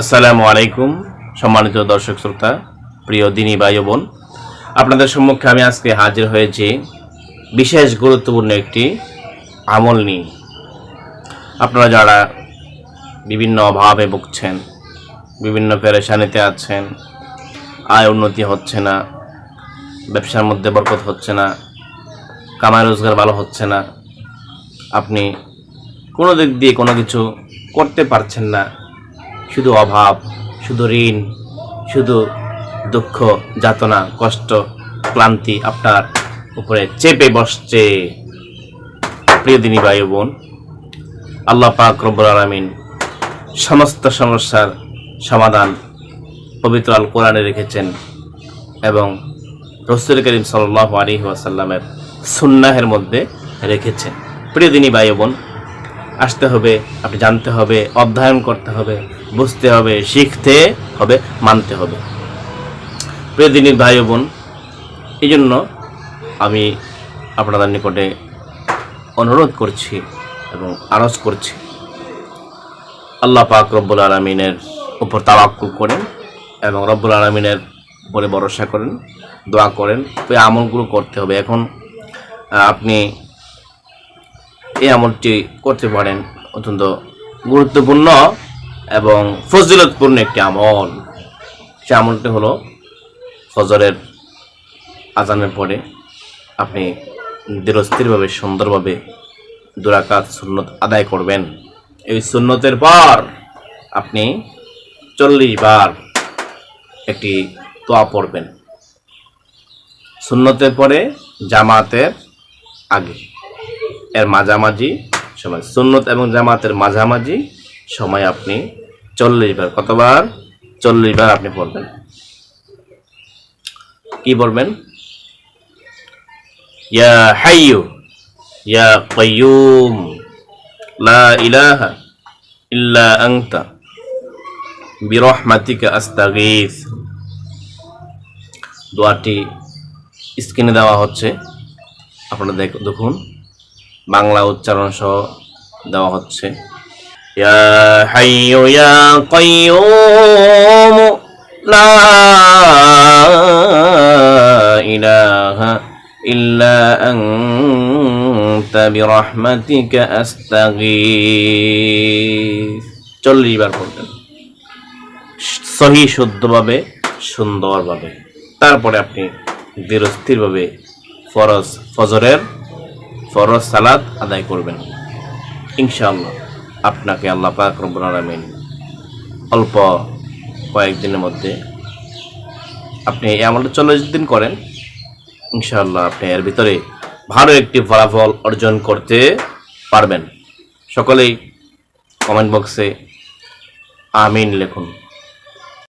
আসসালামু আলাইকুম, সম্মানিত দর্শক শ্রোতা, প্রিয় দিনী ভাই বোন। আপনাদের সম্মুখে আমি আজকে হাজির হয়েছি বিশেষ গুরুত্বপূর্ণ একটি আমল নিয়ে। আপনারা যারা বিভিন্ন অভাবে ভুগছেন, বিভিন্ন পেরেশানিতে আছেন, আয় উন্নতি হচ্ছে না, ব্যবসার মধ্যে বরকত হচ্ছে না কামাই রোজগার ভালো হচ্ছে না, আপনি কোনো দিক দিয়ে কোনো কিছু করতে পারছেন না শুধু অভাব, শুধু ঋণ, শুধু দুঃখ, যাতনা, কষ্ট, ক্লান্তি আপনার উপরে চেপে বসছে। প্রিয় দিনী ভাই বোন, আল্লাহ পাক রব্বুল আলমিন সমস্ত সমস্যার সমাধান পবিত্র আল কোরআনে রেখেছেন এবং রসুল করিম সাল্লাহ আলী ওয়াসাল্লামের সুন্নাহের মধ্যে রেখেছেন। প্রিয় দিনী ভাই বোন, আসতে হবে, আপনি জানতে হবে, অধ্যয়ন করতে হবে বুঝতে হবে, শিখতে হবে, মানতে হবে। প্রিয় দিনীর ভাই বোন এই জন্য আমি আপনাদের নিকটে অনুরোধ করছি এবং আরজ করছি, আল্লাহ পাক রব্বুল আলমিনের উপর তাওয়াক্কুল করেন এবং রব্বুল আলমিনের উপরে ভরসা করেন, দোয়া করেন, ওই আমলগুলো করতে হবে। এখন আপনি এই আমলটি করতে পারেন অত্যন্ত গুরুত্বপূর্ণ। এবং ফজিলতপূর্ণ একটি আমল। সে আমলটি হলো ফজরের আজানের পরে আপনি দৃঢ়স্থিরভাবে, সুন্দরভাবে দুরাকাত সুন্নত আদায় করবেন। এই সুন্নতের পর আপনি চল্লিশ বার একটি তোয়া পড়বেন। সুন্নতের পরে জামাতের আগে। এর মাঝামাঝি সময়। সুন্নত এবং জামাতের মাঝামাঝি সময় আপনি চল্লিশ বার, কতবার? চল্লিশ বার আপনি পড়বেন কি বলবেন? ইয়া হাইয়ু, ইয়া কাইয়ুম, লা ইলাহা ইল্লা আনতা, বিরহমাতিকা আস্তাগীথ দোয়াটি স্ক্রিনে দেওয়া হচ্ছে। আপনারা দেখুন। বাংলা উচ্চারণ সহ দেওয়া হচ্ছে। ইয়া হাইয়ু ইয়া কাইয়ুম লা ইলাহা ইল্লা আনতা বিরহমাতিকা আস্তাগীথ চল্লিশ বার পড়বেন। সহি শুদ্ধভাবে, সুন্দরভাবে। তারপরে আপনি দৃঢ়স্থিরভাবে ফরজ ফজরের ফরজ সালাদ আদায় করবেন। ইনশাআল্লাহ। আপনাকে আল্লাহ পাক রব্বুল আলামিন অল্প কয়েকদিনের মধ্যে আপনি এই আমলটা চল্লিশ দিন করেন, ইনশাআল্লাহ আপনি এর ভিতরে ভালো একটি ফলাফল অর্জন করতে পারবেন। সকলেই কমেন্ট বক্সে আমিন লিখুন।